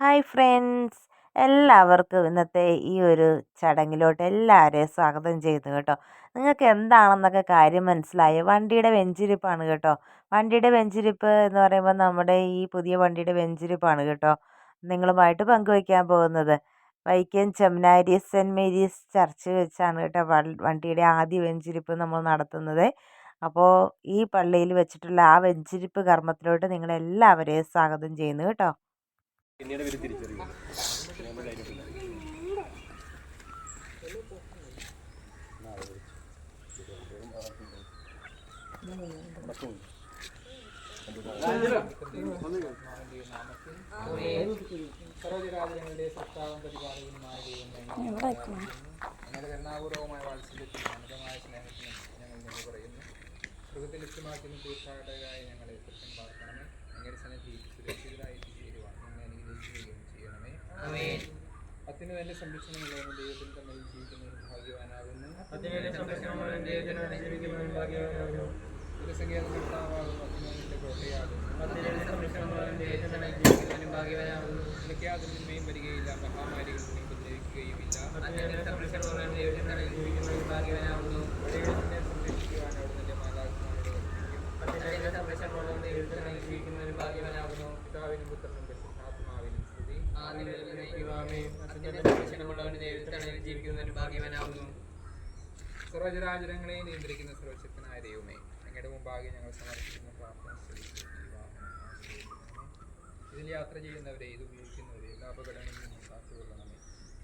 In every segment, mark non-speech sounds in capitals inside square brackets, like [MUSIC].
Hi friends. എല്ലാവർക്കും ഇന്നത്തെ ഈ ഒരു ചടങ്ങിലോട്ട് എല്ലാവരെയും സ്വാഗതം ചെയ്യുന്നു കേട്ടോ. നിങ്ങൾക്ക് എന്താണെന്നൊക്കെ കാര്യം മനസ്സിലായി? വണ്ടിയുടെ വെഞ്ചിരിപ്പാണ് കേട്ടോ. വണ്ടിയുടെ വെഞ്ചിരിപ്പ് എന്ന് പറയുമ്പോൾ നമ്മുടെ ഈ പുതിയ വണ്ടിയുടെ വെഞ്ചിരിപ്പാണ് കേട്ടോ. നിങ്ങളുമായിട്ട് പങ്കുവയ്ക്കാൻ പോകുന്നത്. Vaikom Chemmanari saint Mary's church വെച്ചാണ് കേട്ടോ വണ്ടിയുടെ ആദ്യ വെഞ്ചിരിപ്പ് നമ്മൾ നടത്തുന്നത്. അപ്പോൾ ഈ പള്ളിയിൽ വെച്ചിട്ടുള്ള ആ വെഞ്ചിരിപ്പ് കർമ്മത്തിലോട്ട് നിങ്ങളെല്ലാവരെയും സ്വാഗതം ചെയ്യുന്നു കേട്ടോ. പിന്നീട് ദൈവമേ ഞങ്ങളുടെ കരുണാപൂർവമായ വാത്സല്യത്തിനും സ്നേഹത്തിനും ഞങ്ങൾ നന്ദി പറയുന്നു സുഖത്തിൽ ലക്ഷ്യമാക്കുന്ന തീർത്ഥാടകരായി ഞങ്ങളെ കുറ്റം പാർക്കണമേ അങ്ങനെ സന്നിധി സുരക്ഷിതരായി ചേരുവാൻ ചെയ്യണമേ അനുഗ്രഹിക്കുകയും ചെയ്യണമേ അത്യുന്നതന്റെ സംരക്ഷണമുള്ളവനും ദൈവത്തിന് തന്നെ ജീവിക്കുന്നതിന് ഭാഗ്യവാനാകുന്നു ദുരസംഖ്യാതം കർത്താവാകുന്നു അത്യുന്നതന്റെ കോട്ടയാകുന്നു എനിക്കാതിന്മയും വരികയില്ല മഹാമാരികൾ നീ ഉപദ്രവിക്കുകയുമില്ല സംരക്ഷിക്കുവാൻ അവിടെ നിന്റെ മാതാപിതാക്കളോട് പിതാവിനും സ്തുതി സർവചരാചരങ്ങളെ നിയന്ത്രിക്കുന്ന സർവശക്തനായ ദൈവമേ അങ്ങയുടെ മുമ്പാകെ ഞങ്ങൾ സമർപ്പിക്കുന്ന പ്രാർത്ഥന. ഇതിൽ യാത്ര ചെയ്യുന്നവരെ ഇത് ഉപയോഗിക്കുന്നവരെ എല്ലാ അപകടങ്ങളിൽ നിന്നും കാത്തുകൊള്ളണമേ.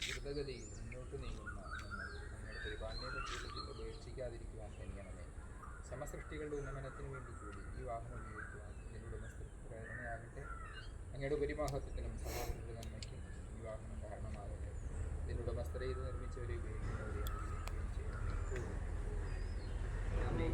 ദ്രുതഗതിയിൽ മുന്നോട്ട് നീങ്ങുന്ന ഞങ്ങൾ ഞങ്ങളുടെ പരിപാലനയെ പറ്റിയുള്ള ചിന്ത ഉപേക്ഷിക്കാതിരിക്കുവാൻ കഴിയണമേ സമസൃഷ്ടികളുടെ ഉന്നമനത്തിന് വേണ്ടി കൂടി ഈ വാഹനം ഉപയോഗിക്കുവാൻ ഉടമസ്ഥർക്ക് പ്രേരണയാകട്ടെ. അങ്ങയുടെ പരിമാഹത്വത്തിനും സമാധാനത്തിന്റെ ഇത് നിർമ്മിച്ചവരെ ഉപയോഗിക്കുന്നവരെ അനുഗ്രഹിക്കുകയും ചെയ്യണമേ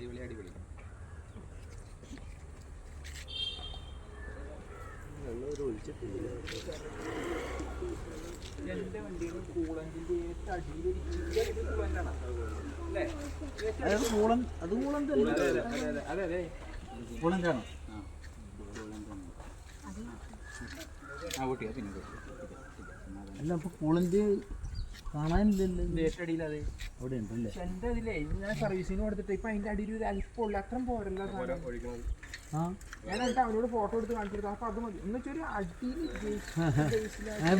അടിപൊളി അടിപൊളി. എന്റെ വണ്ടിയുടെ കൂളന്റിന്റെ ഏറ്റവും അടിയിലിരിക്കുന്ന കൂളന്റാണ് അല്ലേ? അത് കൂളം അത് കൂളം തന്നെ. അതെ അതെ ആ കൂട്ടിയാ പിന്നെ അല്ല അപ്പൊ കൂളന്റ് കാണാനില്ലല്ലോ. ഏറ്റവും അവിടെ ഉണ്ടല്ലേ? എന്റെ അതിലേ ഞാൻ സർവീസിന് കൊടുത്തിട്ട് ഇപ്പൊ അതിന്റെ അടിയിൽ ഒരു അല്പമുള്ള. അത്രയും പോരല്ല. ആ? ഞാൻ എന്നിട്ട് അവനോട് ഫോട്ടോ എടുത്ത് കാണിച്ചു കൊടുത്തു അപ്പൊ അത് മതി. എന്ന് വെച്ചാൽ ഒരു അടിയിൽ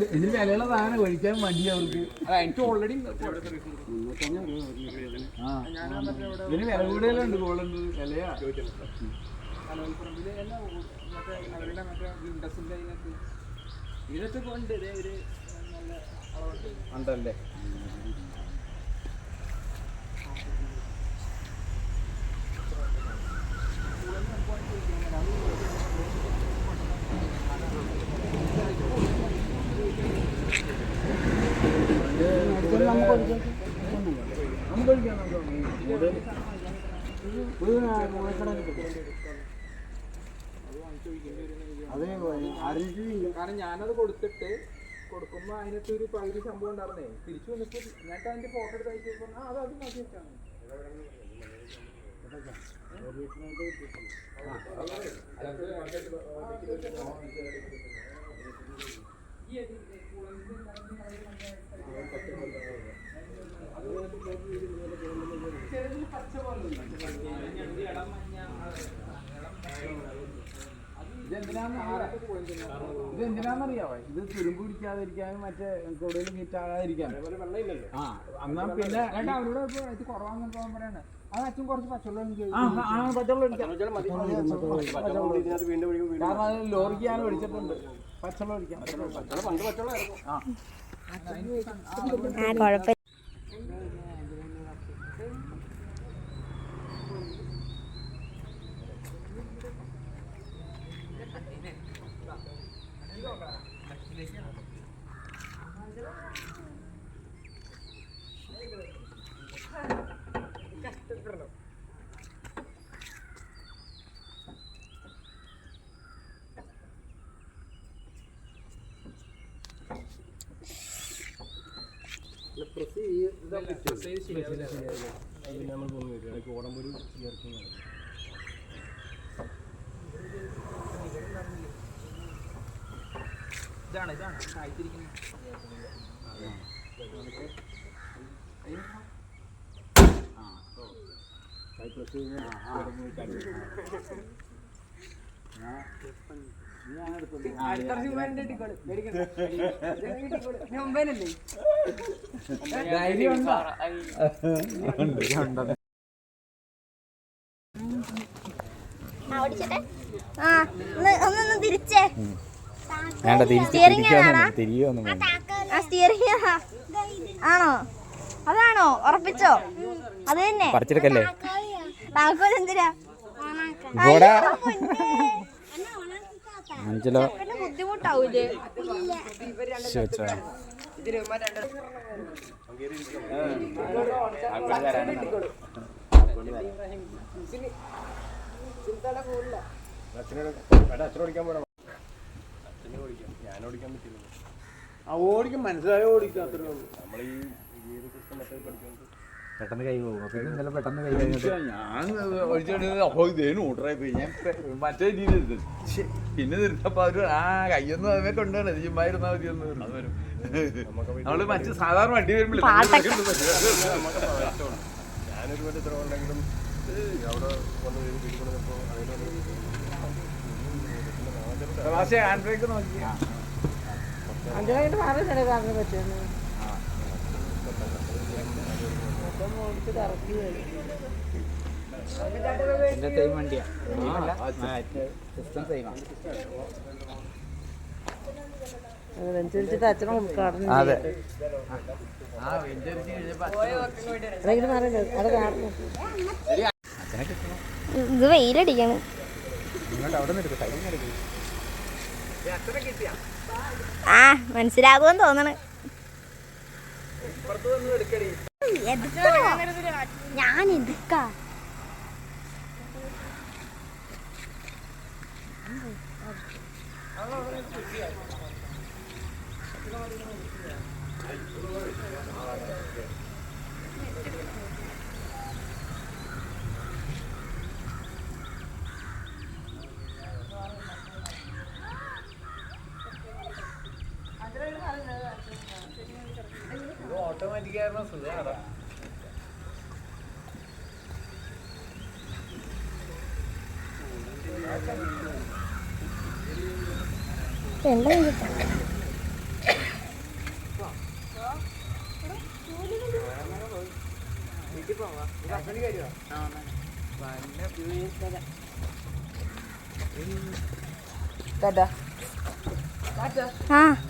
ഇതിന് വിലയുള്ള സാധനം കഴിക്കാൻ മടി അവർക്ക്. എനിക്ക് ഓൾറെഡി ആ. ഇതിന് വില കൂടുതലുണ്ട് കൂളന്റ് വിലയാ. അവരുടെ മറ്റേ ഇൻഡസിന്റെ അതിനകത്ത് ഇതൊക്കെ കൊണ്ട് ഇതേ ഒരു നല്ല ഉണ്ടല്ലേ? കാരണം ഞാനത് കൊടുത്തിട്ട് കൊടുക്കുമ്പോ അതിനകത്ത് ഒരു പകുതി സംഭവം ഉണ്ടായിരുന്നേ. തിരിച്ചു വന്നിട്ട് ഞാൻ അതിന്റെ ഫോട്ടോ എടുത്ത് അയച്ചു അത് അത് വെച്ചാണ്. ഇത് എന്തിനാന്നറിയാവോ ഇത് തുരുമ്പ് പിടിക്കാതിരിക്കാനും മറ്റേ കൂടുതൽ ഹീറ്റ് ആകാതിരിക്കാനും ആ എന്നാ പിന്നെ അവരോട് ഇപ്പൊ ഇത് കുറവാന്ന് പോകാൻ പറയാണ്. അത് അച്ഛൻ കുറച്ച് പച്ചവെള്ളം പച്ചവെള്ളം അത് ലോറിക്ക് ഞാൻ ഒഴിച്ചിട്ടുണ്ട്. പച്ചവെള്ളം ഒഴിക്കാം. പണ്ട് പച്ചവെള്ളമായിരുന്നു. ആ. ആ പിന്നെ നമ്മൾ ആ വരും ആ ഓടമ്പൊരു ആ ഇതാണ് ആ താഴ്ത്തിരിക്കുന്നത് ധൈര്യം ഉണ്ടോ? ആ ഒന്ന് ഒന്ന് തിരിച്ചേ. വേണ്ട തിരിച്ച്? തിരിയൊന്നും സ്റ്റിയറിംഗ് ആണോ? അതാണോ? ഉറപ്പിച്ചോ? അത് തന്നെ. പറിച്ചെടുക്കല്ലേ? താക്കോൽ എന്തിനാ. അഞ്ചലോ ബുദ്ധിമുട്ടാവൂലേ? ഓടിക്കാൻ ഓടിക്കാം. മനസ്സിലായോ? ഓടിക്കാത്ത അത്രേ ഉള്ളൂ. നമ്മൾ ഈ ഗിയർ സിസ്റ്റം മറ്റേ പഠിക്കുന്നത്? പെട്ടെന്ന് കൈ പോകും. അപ്പൊ ഇന്നലെ പെട്ടെന്ന് കൈ കഴിഞ്ഞിട്ട് ഞാൻ ഒഴിച്ചോണ്ട് അപ്പോ ഇതേനും ഓട്ടറായി പോയി. ഞാൻ മറ്റേ രീതിയിൽ പിന്നെ നിർത്തപ്പോ അവർ ആ കയ്യൊന്നും അതിനെ കൊണ്ടുപോകണം ചുമ്മാ ഇരുന്നാ മതി പറഞ്ഞു. [LAUGHS] നമ്മൾ മറ്റു സാധാരണ വണ്ടി വരുമ്പോൾ ഞാനൊരു വണ്ടി ഇത്ര ഉണ്ടെങ്കിലും അവിടെ വന്ന് വീട്ടിൽ നിൽപ്പോൾ അതിനൊരു ഹാൻഡ് ബ്രേക്ക് നോക്കി സെയിം വണ്ടിയാ. അതനുസരിച്ചിട്ട് അച്ഛനും ഉദ്ഘാടനം അതെ. ഇത് വെയിലടിക്കണം. ആ മനസ്സിലാകുമെന്ന് തോന്നണ്. ഞാൻ എടുക്കാ ഓട്ടോമാറ്റിക് ആയിരുന്നു? സുഖമാണ്? എന്താ ആ.